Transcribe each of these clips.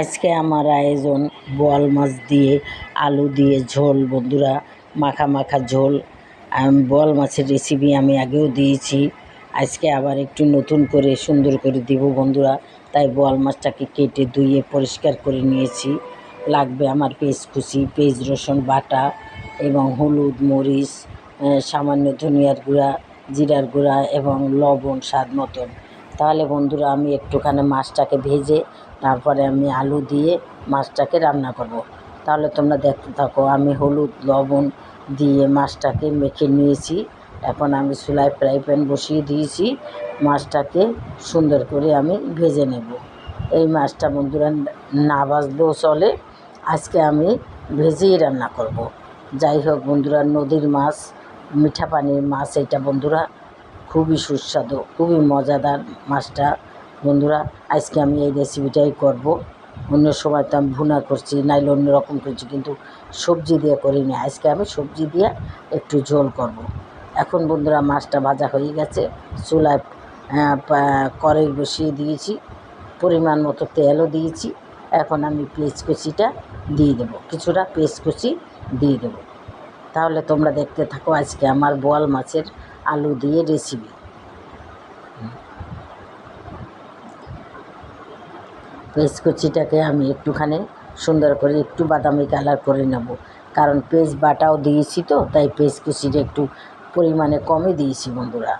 আজকে আমার আয়োজন বোয়াল মাছ দিয়ে, আলু দিয়ে ঝোল, বন্ধুরা। মাখা মাখা ঝোল। বোয়াল মাছের রেসিপি আমি আগেও দিয়েছি। আজকে আবার একটু নতুন করে, সুন্দর করে দিব, বন্ধুরা। তাই বোয়াল মাছটাকে কেটে ধুয়ে পরিষ্কার করে নিয়েছি। লাগবে আমার পেঁয়াজ কুচি, পেঁয়াজ, রসুন, বাটা এবং হলুদ, মরিচ সামান্য ধনিয়ার গুঁড়া, জিরার গুঁড়া এবং লবণ স্বাদ মতন। তাহলে বন্ধুরা আমি একটুখানি মাছটাকে ভেজে তারপরে আমি আলু দিয়ে মাছটাকে রান্না করব। তাহলে তোমরা দেখতে থাকো, আমি হলুদ, লবণ দিয়ে মাছটাকে মেখে নিয়েছি এখন আমি চুলায় ফ্রাই প্যান বসিয়ে দিয়েছি, মাছটাকে সুন্দর করে আমি ভেজে নেব এই মাছটা বন্ধুরা না ভাজলেও চলে, আজকে আমি ভেজেই রান্না করব। যাই হোক বন্ধুরা, নদীর মাছ, মিঠা পানির মাছ এটা বন্ধুরা খুবই সুস্বাদু, খুবই মজাদার মাছটা। বন্ধুরা, আজকে আমি এই রেসিপিটাই করব। অন্য সময় তো আমি ভুনা করছি, নাইলে অন্য রকম করছি কিন্তু সবজি দিয়ে করিনি। আজকে আমি সবজি দিয়ে একটু ঝোল করব। এখন বন্ধুরা, মাছটা ভাজা হয়ে গেছে। চুলায় কড়াই বসিয়ে দিয়েছি। পরিমাণ মতো তেলও দিয়েছি। এখন আমি কুচিটা দিয়ে দেবো। কিছুটা কুচি দিয়ে দেবো। তাহলে তোমরা দেখতে থাকো, আজকে আমার বোয়াল মাছের আলু দিয়ে রেসিপি পেঁয়াজ কুচিটাকে আমি একটুখানি সুন্দর করে একটু বাদামি কালার করে নেব। কারণ পেঁয়াজ বাটাও দিয়েছি তো, তাই পেঁয়াজ কুচিটা একটু পরিমাণে কমই দিয়েছি বন্ধুরা।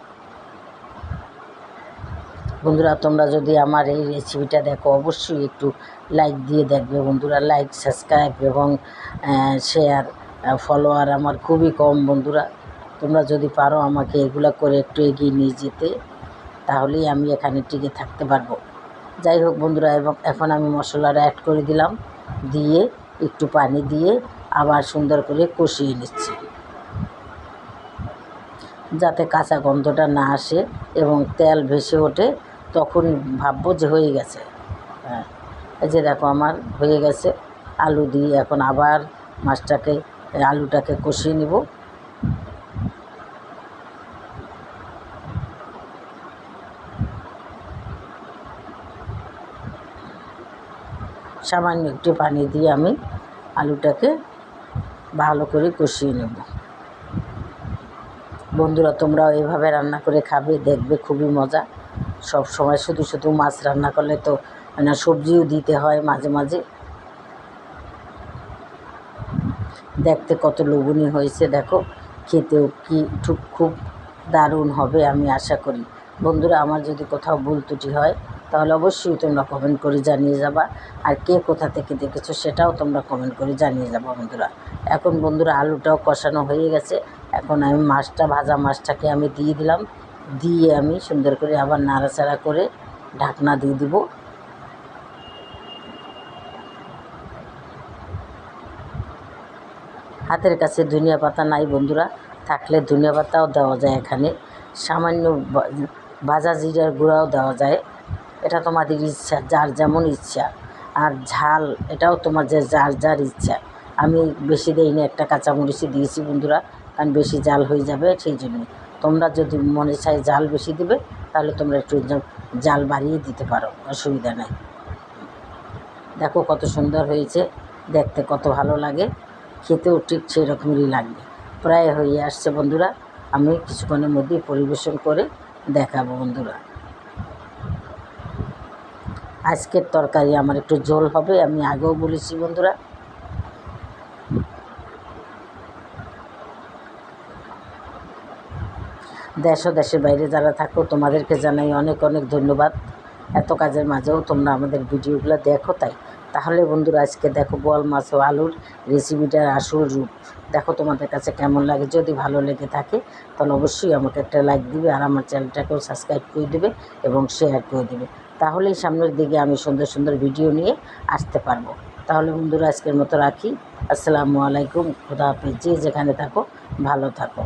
বন্ধুরা, তোমরা যদি আমার এই রেসিপিটা দেখো, অবশ্যই একটু লাইক দিয়ে দেখবে বন্ধুরা। লাইক সাবস্ক্রাইব এবং শেয়ার ফলোয়ার আমার খুবই কম বন্ধুরা। তোমরা যদি পারো আমাকে এগুলো করে একটু এগিয়ে নিয়ে যেতে, তাহলেই আমি এখানে টিকে থাকতে পারব। যাই হোক বন্ধুরা, এবং এখন আমি মশলাটা অ্যাড করে দিলাম, দিয়ে একটু পানি দিয়ে আবার সুন্দর করে কষিয়ে নিচ্ছি। যাতে কাঁচা গন্ধটা না আসে এবং তেল ভেসে ওঠে, তখন ভাববো যে হয়ে গেছে। হ্যাঁ এই যে দেখো আমার হয়ে গেছে। আলু দিয়ে এখন আবার মাছটাকে, আলুটাকে কষিয়ে নিব। সামান্য একটু পানি দিয়ে আমি আলুটাকে ভালো করে কষিয়ে নেব। বন্ধুরা, তোমরাও এভাবে রান্না করে খাবে, দেখবে খুবই মজা। সব সময় শুধু শুধু মাছ রান্না করলে তো মানে সবজিও দিতে হয় মাঝে মাঝে। দেখতে কত লোভনীয় হয়েছে, দেখো। খেতেও কি খুব খুব দারুণ হবে আমি আশা করি। বন্ধুরা, আমার যদি কোথাও ভুল ত্রুটি হয় তাহলে অবশ্যই তোমরা কমেন্ট করে জানিয়ে যাবা। আর কে কোথা থেকে দেখেছ সেটাও তোমরা কমেন্ট করে জানিয়ে যাবা বন্ধুরা। এখন বন্ধুরা আলুটাও কষানো হয়ে গেছে। এখন আমি মাছটা, ভাজা মাছটাকে আমি দিয়ে দিলাম। দিয়ে আমি সুন্দর করে আবার নাড়াচাড়া করে ঢাকনা দিয়ে দিব। হাতের কাছে ধনিয়া পাতা নাই বন্ধুরা। থাকলে ধনিয়া পাতাও দেওয়া যায় এখানে। সামান্য ভাজা জিরার গুঁড়াও দেওয়া যায়। এটা তোমাদের ইচ্ছা, যার যেমন ইচ্ছা। আর ঝাল, এটাও তোমার যে যার যার ইচ্ছা। আমি বেশি দেইনি একটা কাঁচামরিচই দিয়েছি বন্ধুরা, কারণ বেশি জাল হয়ে যাবে সেই জন্য। তোমরা যদি মনে চাই জাল বেশি দেবে, তাহলে তোমরা একটু জাল বাড়িয়ে দিতে পারো, অসুবিধা নাই। দেখো কত সুন্দর হয়েছে, দেখতে কত ভালো লাগে, খেতেও ঠিক সেই রকমেরই লাগবে। প্রায় হয়ে আসছে বন্ধুরা, আমি কিছুক্ষণের মধ্যেই পরিবেশন করে দেখাবো বন্ধুরা। আজকের তরকারি আমার একটু ঝোল হবে, আমি আগেও বলেছি বন্ধুরা। দেশ ও দেশের বাইরে যারা থাকো, তোমাদেরকে জানাই অনেক অনেক ধন্যবাদ। এত কাজের মাঝেও তোমরা আমাদের ভিডিওগুলো দেখো তাই। তাহলে বন্ধুরা, আজকে দেখো বোয়াল মাছ ও আলুর রেসিপিটার আসল রূপ। দেখো তোমাদের কাছে কেমন লাগে, যদি ভালো লেগে থাকে, তাহলে অবশ্যই আমাকে একটা লাইক দিবে আর আমার চ্যানেলটাকেও সাবস্ক্রাইব করে দেবে এবং শেয়ার করে দেবে। তাহলেই সামনের দিকে আমি সুন্দর সুন্দর ভিডিও নিয়ে আসতে পারব। তাহলে বন্ধুরা, আজকের মতো রাখি। আসসালামু আলাইকুম। খুদা হাফিজ। যে যেখানে থাকো, ভালো থাকো।